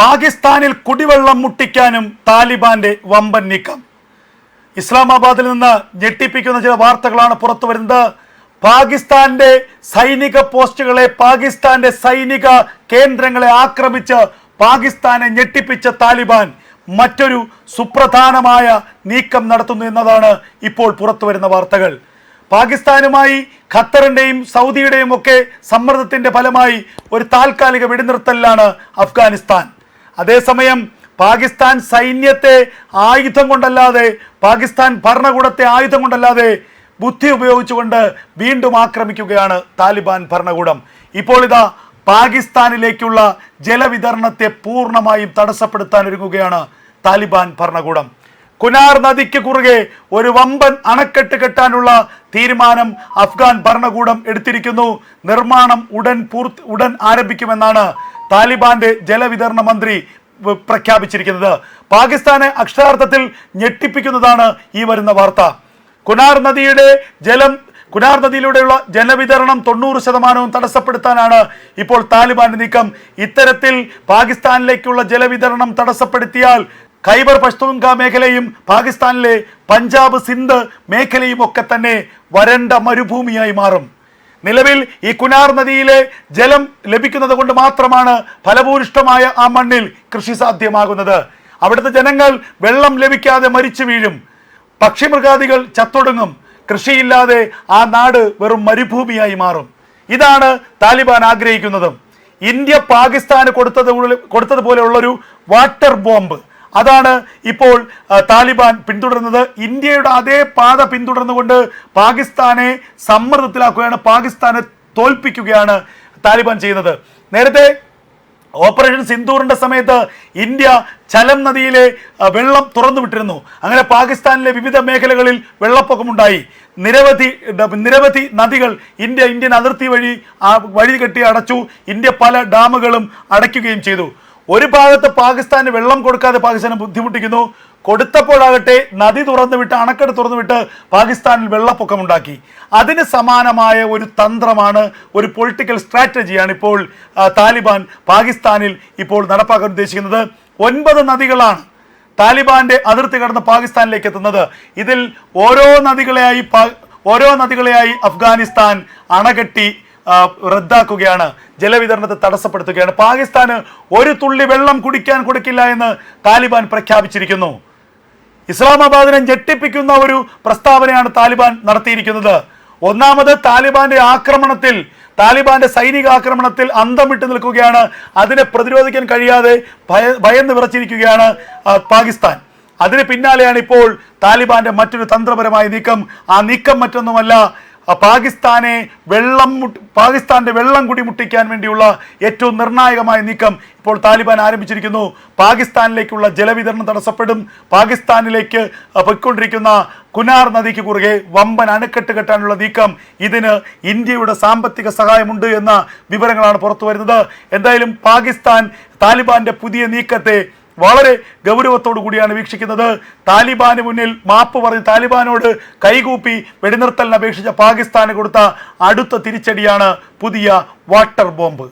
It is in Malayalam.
പാകിസ്ഥാനിൽ കുടിവെള്ളം മുട്ടിക്കാനും താലിബാന്റെ വമ്പൻ നീക്കം. ഇസ്ലാമാബാദിൽ നിന്ന് ഞെട്ടിപ്പിക്കുന്ന ചില വാർത്തകളാണ് പുറത്തു വരുന്നത്. പാകിസ്ഥാന്റെ സൈനിക പോസ്റ്റുകളെ പാകിസ്ഥാന്റെ സൈനിക കേന്ദ്രങ്ങളെ ആക്രമിച്ച് പാകിസ്ഥാനെ ഞെട്ടിപ്പിച്ച താലിബാൻ മറ്റൊരു സുപ്രധാനമായ നീക്കം നടത്തുന്നു എന്നതാണ് ഇപ്പോൾ പുറത്തു വരുന്ന വാർത്തകൾ. പാകിസ്ഥാനുമായി ഖത്തറിന്റെയും സൗദിയുടെയും ഒക്കെ സമ്മർദ്ദത്തിന്റെ ഫലമായി ഒരു താൽക്കാലിക വെടിനിർത്തലിലാണ് അഫ്ഗാനിസ്ഥാൻ. അതേസമയം പാകിസ്ഥാൻ സൈന്യത്തെ ആയുധം കൊണ്ടല്ലാതെ പാകിസ്ഥാൻ ഭരണകൂടത്തെ ആയുധം കൊണ്ടല്ലാതെ ബുദ്ധി ഉപയോഗിച്ചുകൊണ്ട് വീണ്ടും ആക്രമിക്കുകയാണ് താലിബാൻ ഭരണകൂടം. ഇപ്പോൾ ഇതാ പാകിസ്ഥാനിലേക്കുള്ള ജലവിതരണത്തെ പൂർണമായും തടസ്സപ്പെടുത്താൻ ഒരുങ്ങുകയാണ് താലിബാൻ ഭരണകൂടം. കുനാർ നദിക്ക് കുറുകെ ഒരു വമ്പൻ അണക്കെട്ട് കെട്ടാനുള്ള തീരുമാനം അഫ്ഗാൻ ഭരണകൂടം എടുത്തിരിക്കുന്നു. നിർമ്മാണം ഉടൻ പൂർത്തി ഉടൻ ആരംഭിക്കുമെന്നാണ് താലിബാന്റെ ജലവിതരണ മന്ത്രി പ്രഖ്യാപിച്ചിരിക്കുന്നത്. പാകിസ്ഥാനെ അക്ഷരാർത്ഥത്തിൽ ഞെട്ടിപ്പിക്കുന്നതാണ് ഈ വരുന്ന വാർത്ത. കുനാർ നദിയുടെ ജലം കുനാർ നദിയിലൂടെയുള്ള ജലവിതരണം തൊണ്ണൂറ് ശതമാനവും തടസ്സപ്പെടുത്താനാണ് ഇപ്പോൾ താലിബാന്റെ നീക്കം. ഇത്തരത്തിൽ പാകിസ്ഥാനിലേക്കുള്ള ജലവിതരണം തടസ്സപ്പെടുത്തിയാൽ ഖൈബർ പഷ്തൂൺഖ മേഖലയും പാകിസ്ഥാനിലെ പഞ്ചാബ് സിന്ധ് മേഖലയും ഒക്കെ തന്നെ വരണ്ട മരുഭൂമിയായി മാറും. നിലവിൽ ഈ കുനാർ നദിയിലെ ജലം ലഭിക്കുന്നത് കൊണ്ട് മാത്രമാണ് ഫലഭൂരിഷ്ടമായ ആ മണ്ണിൽ കൃഷി സാധ്യമാകുന്നത്. അവിടുത്തെ ജനങ്ങൾ വെള്ളം ലഭിക്കാതെ മരിച്ചു വീഴും. പക്ഷിമൃഗാദികൾ ചത്തൊടുങ്ങും. കൃഷിയില്ലാതെ ആ നാട് വെറും മരുഭൂമിയായി മാറും. ഇതാണ് താലിബാൻ ആഗ്രഹിക്കുന്നതും. ഇന്ത്യ പാകിസ്ഥാന് കൊടുത്തത് കൊടുത്തതുപോലെയുള്ളൊരു വാട്ടർ ബോംബ്. അതാണ് ഇപ്പോൾ താലിബാൻ പിന്തുടരുന്നത്. ഇന്ത്യയുടെ അതേ പാത പിന്തുടർന്നുകൊണ്ട് പാകിസ്ഥാനെ സമ്മർദ്ദത്തിലാക്കുകയാണ് പാകിസ്ഥാനെ തോൽപ്പിക്കുകയാണ് താലിബാൻ ചെയ്യുന്നത്. നേരത്തെ ഓപ്പറേഷൻ സിന്ദൂറിന്റെ സമയത്ത് ഇന്ത്യ ചലം നദിയിലെ വെള്ളം തുറന്നു വിട്ടിരുന്നു അങ്ങനെ പാകിസ്ഥാനിലെ വിവിധ മേഖലകളിൽ വെള്ളപ്പൊക്കമുണ്ടായി. നിരവധി നിരവധി നദികൾ ഇന്ത്യ ഇന്ത്യൻ അതിർത്തി വഴി വഴി കെട്ടി അടച്ചു. ഇന്ത്യ പല ഡാമുകളും അടയ്ക്കുകയും ചെയ്തു. ഒരു ഭാഗത്ത് പാകിസ്ഥാന് വെള്ളം കൊടുക്കാതെ പാകിസ്ഥാനെ ബുദ്ധിമുട്ടിക്കുന്നു. കൊടുത്തപ്പോഴാകട്ടെ നദി തുറന്നു വിട്ട് അണക്കെട്ട് തുറന്നു വിട്ട് പാകിസ്ഥാനിൽ വെള്ളപ്പൊക്കമുണ്ടാക്കി. അതിന് സമാനമായ ഒരു തന്ത്രമാണ് ഒരു പൊളിറ്റിക്കൽ സ്ട്രാറ്റജിയാണ് ഇപ്പോൾ താലിബാൻ പാകിസ്ഥാനിൽ ഇപ്പോൾ നടപ്പാക്കാൻ ഉദ്ദേശിക്കുന്നത്. ഒൻപത് നദികളാണ് താലിബാന്റെ അതിർത്തി കടന്ന് പാകിസ്ഥാനിലേക്ക് എത്തുന്നത്. ഇതിൽ ഓരോ നദികളെയായി ഓരോ നദികളെയായി അഫ്ഗാനിസ്ഥാൻ അണകെട്ടി റദ്ദാക്കുകയാണ് ജലവിതരണത്തെ തടസ്സപ്പെടുത്തുകയാണ്. പാകിസ്ഥാന് ഒരു തുള്ളി വെള്ളം കുടിക്കാൻ കൊടുക്കില്ല എന്ന് താലിബാൻ പ്രഖ്യാപിച്ചിരിക്കുന്നു. ഇസ്ലാമാബാദിനെ ഞെട്ടിപ്പിക്കുന്ന ഒരു പ്രസ്താവനയാണ് താലിബാൻ നടത്തിയിരിക്കുന്നത്. ഒന്നാമത് താലിബാന്റെ ആക്രമണത്തിൽ താലിബാന്റെ സൈനിക ആക്രമണത്തിൽ അന്തം വിട്ടു നിൽക്കുകയാണ്. അതിനെ പ്രതിരോധിക്കാൻ കഴിയാതെ ഭയ ഭയന്ന് വിറച്ചിരിക്കുകയാണ് പാകിസ്ഥാൻ. അതിന് പിന്നാലെയാണ് ഇപ്പോൾ താലിബാന്റെ മറ്റൊരു തന്ത്രപരമായ നീക്കം. ആ നീക്കം മറ്റൊന്നുമല്ല പാകിസ്ഥാനെ വെള്ളം പാകിസ്ഥാന്റെ വെള്ളം കുടി മുട്ടിക്കാൻ വേണ്ടിയുള്ള ഏറ്റവും നിർണായകമായ നീക്കം ഇപ്പോൾ താലിബാൻ ആരംഭിച്ചിരിക്കുന്നു. പാകിസ്ഥാനിലേക്കുള്ള ജലവിതരണം തടസ്സപ്പെടും. പാകിസ്ഥാനിലേക്ക് പൊയ്ക്കൊണ്ടിരിക്കുന്ന കുനാർ നദിക്ക് കുറുകെ വമ്പൻ അണക്കെട്ട് കെട്ടാനുള്ള നീക്കം. ഇതിന് ഇന്ത്യയുടെ സാമ്പത്തിക സഹായമുണ്ട് എന്ന വിവരങ്ങളാണ് പുറത്തു വരുന്നത് എന്തായാലും പാകിസ്ഥാൻ താലിബാന്റെ പുതിയ നീക്കത്തെ വളരെ ഗൗരവത്തോടു കൂടിയാണ് വീക്ഷിക്കുന്നത്. താലിബാന് മുന്നിൽ മാപ്പ് പറഞ്ഞ് താലിബാനോട് കൈകൂപ്പി വെടിനിർത്തലിന് അപേക്ഷിച്ച പാകിസ്ഥാന് കൊടുത്ത അടുത്ത തിരിച്ചടിയാണ് പുതിയ വാട്ടർ ബോംബ്.